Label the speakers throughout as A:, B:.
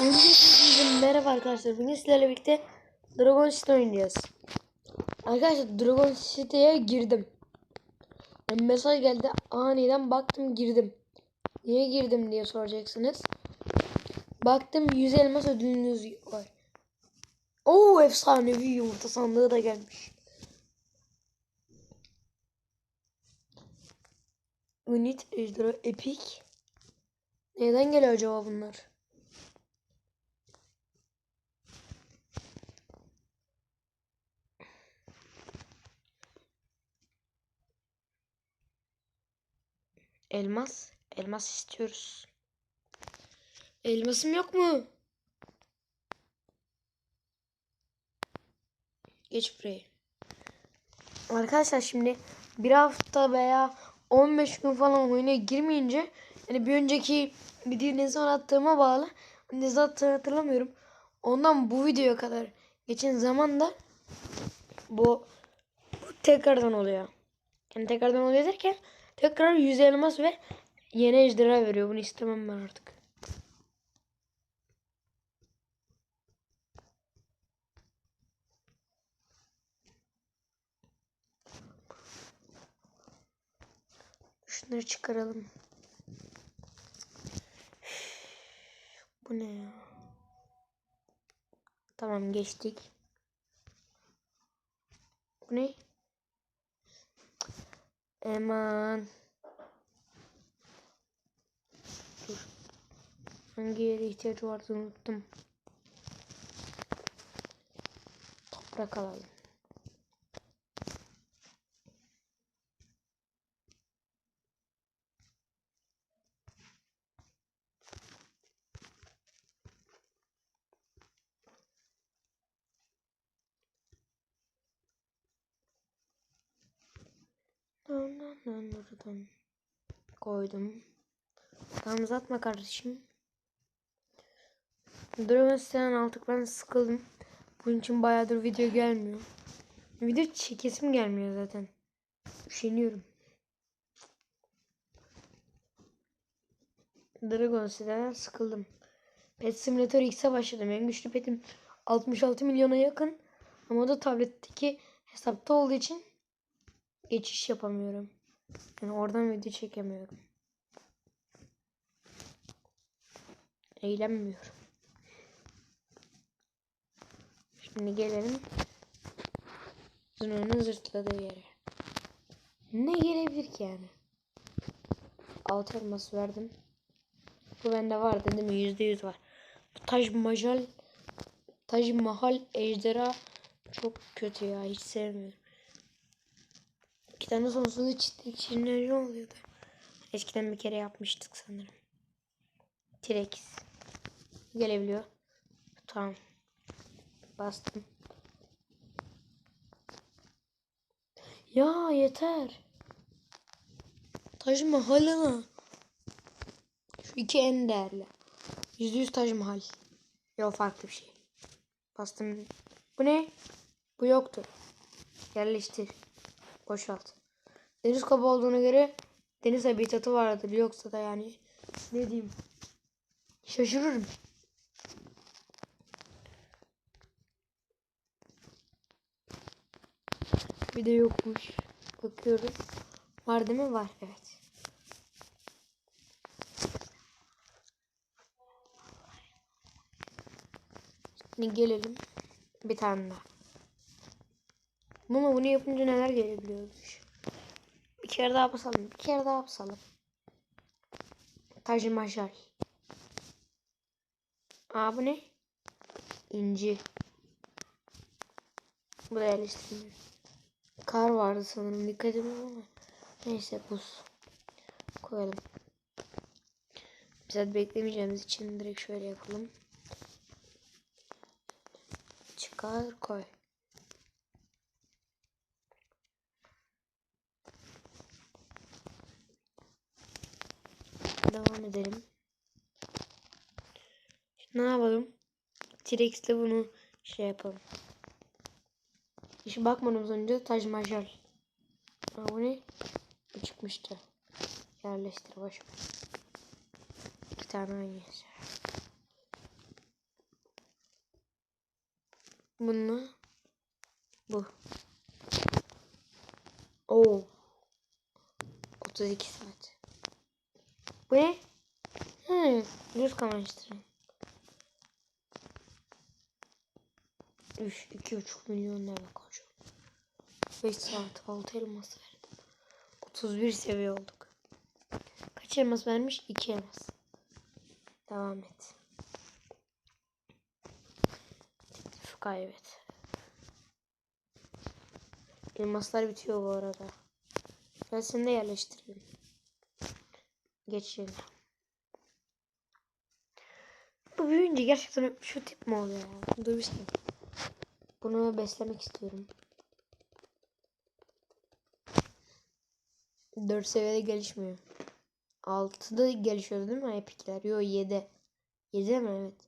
A: Öncelikle merhaba arkadaşlar. Bugün sizlerle birlikte Dragon City oynayacağız. Arkadaşlar Dragon City'ye girdim. Yani mesaj geldi. Aniden baktım girdim. Niye girdim diye soracaksınız. Baktım 100 elmas ödülünüz var. Oo efsanevi yumurta sandığı da gelmiş. Unit ejderha epic. Neden geliyor acaba bunlar? Elmas. Elmas istiyoruz. Elmasım yok mu? Geç buraya. Arkadaşlar şimdi bir hafta veya 15 gün falan oyuna girmeyince yani bir önceki videoyu ne zaman attığıma bağlı. Ne zaman hatırlamıyorum. Ondan bu videoya kadar geçen zaman da bu, bu tekrardan oluyor. Yani tekrardan oluyor derken tekrar 100 elmas ve yeni ejderha veriyor. Bunu istemem ben artık. Şunları çıkaralım. Bu ne ya? Tamam geçtik. Bu ne? Eman. Dur. Hangi yere ihtiyaç vardı unuttum. Toprak alalım. Oradan koydum. Tamam uzatma kardeşim. Dragon City'den aldık ben sıkıldım. Bunun için bayağıdır video gelmiyor. Video çekesim gelmiyor zaten. Üşeniyorum. Dragon City'den sıkıldım. Pet Simulator X'e başladım. En güçlü petim 66 milyona yakın. Ama o da tabletteki hesapta olduğu için geçiş yapamıyorum. Yani oradan video çekemiyorum. Eğlenmiyorum. Şimdi gelelim Zuna'nın zırtladığı yere. Ne gelebilir ki yani? Altı elması verdim. Bu bende var dedim? Yüzde yüz var. Bu Taj Mahal Taj Mahal ejderha çok kötü ya. Hiç sevmiyorum. İki tane sonsuz çiftlikçileri oluyordu. Eskiden bir kere yapmıştık sanırım. T-Rex. Gelebiliyor. Tamam. Bastım. Ya yeter. Taj Mahal'ına. Şu iki en değerli. Yüzde yüz Taj Mahal. Yok farklı bir şey. Bastım. Bu ne? Bu yoktu. Yerleştir. Boşalt. Deniz kabı olduğuna göre deniz habitatı vardır. Yoksa da yani ne diyeyim. Şaşırırım. Bir de yokmuş. Bakıyoruz. Var değil mi? Var. Evet. Şimdi gelelim. Bir tane daha. Ama bunu yapınca neler gelebiliyormuş. Bir kere daha basalım. Bir kere daha basalım. Taj Mahal. Aa bu ne? İnci. Bu da yerleştirilmiyor. Kar vardı sanırım. Dikkat edin ama. Neyse buz. Koyalım. Biz beklemeyeceğimiz için direkt şöyle yapalım. Çıkar koy. Devam edelim. Şimdi ne yapalım? T-Rex'le bunu şey yapalım. Hiç bakmadığımız önce Taj Mahal. Aa, bu ne? Bu çıkmıştı. Yerleştir ver. İki tane aynı yer. Bunu. Bu. Oo. 32 saat. Bu ne? Hı, düz kamaştırın. Üç, iki buçuk milyon lira koca. 5 saat 6 elmas verdim. 31 seviye olduk. Kaç elmas vermiş? 2 elmas. Devam et. Teklif kaybet. Elmaslar bitiyor bu arada. Ben seni de yerleştireyim. Geçelim. Bu büyüyünce gerçekten şu tip mi oluyor ya? Saniye. Bunu beslemek istiyorum. 4 seviyede gelişmiyor. 6'da gelişiyor değil mi epikler? Yo 7. 7 mi evet.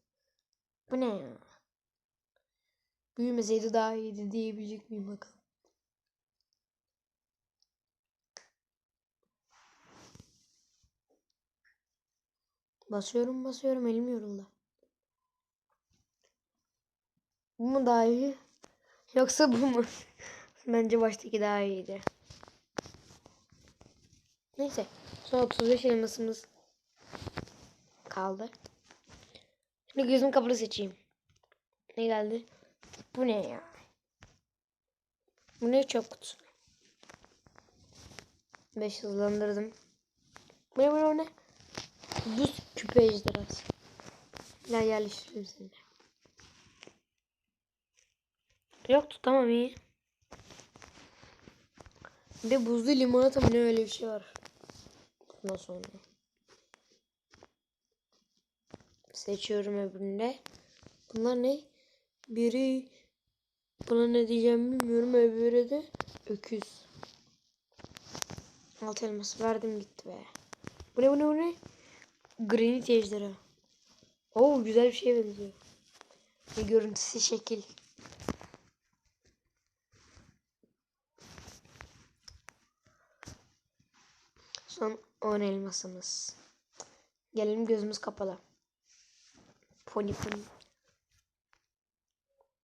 A: Bu ne ya? Büyümeseydi daha iyiydi diyebilecek miyim bakalım. Basıyorum basıyorum elim yoruldu. Bu mu daha iyi? Yoksa bu mu? Bence baştaki daha iyiydi. Neyse. Son 35 elmasımız kaldı. Şimdi gözüm kapalı seçeyim. Ne geldi? Bu ne ya? Bu ne çöp kutusu? 5 hızlandırdım. Bu ne bu ne bu ne? Buz küpe ejderhası. Ya yerleştirelim seni. Yoktu tamam iyi. Bir de buzlu limonata mı ne öyle bir şey var. Ondan sonra. Seçiyorum öbüründe. Bunlar ne? Biri buna ne diyeceğim bilmiyorum. Öbürü de öküz. Alt elması verdim gitti be. Bu ne bu ne bu ne? Granit ejderi. Oo güzel bir şeye benziyor. Bir görüntüsü şekil. Son 10 elmasımız. Gelelim gözümüz kapalı. Pony pony.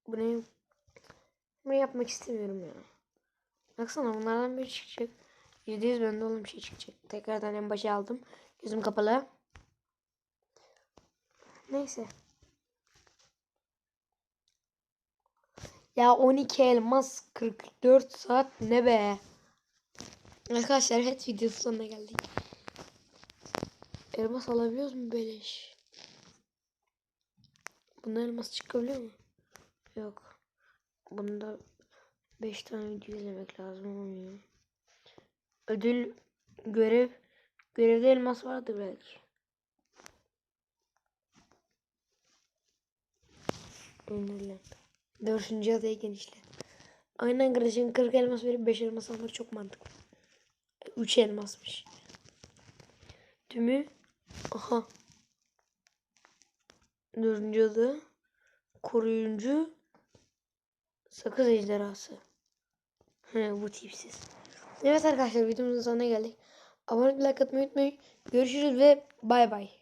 A: Bu ne? Bunu yapmak istemiyorum ya. Baksana bunlardan biri çıkacak. %100 bende olan bir şey çıkacak. Tekrardan en başa aldım. Gözüm kapalı. Neyse. Ya 12 elmas 44 saat ne be? Arkadaşlar evet videonun sonuna geldik. Elmas alabiliyoruz mu beleş? Bunda elmas çıkabiliyor mu? Yok. Bunda 5 tane video izlemek lazım olmuyor. Ödül görev görevde elmas vardı belki. Önerilen. Dördüncü adaya genişle. Aynen kardeşim 40 elmas verip 5 elmas almak çok mantıklı. 3 elmasmış. Tümü aha. Dördüncü adı koruyucu sakız ejderhası. He bu tipsiz. Evet arkadaşlar videomuzun sonuna geldik. Abone like atmayı unutmayın. Görüşürüz ve bay bay.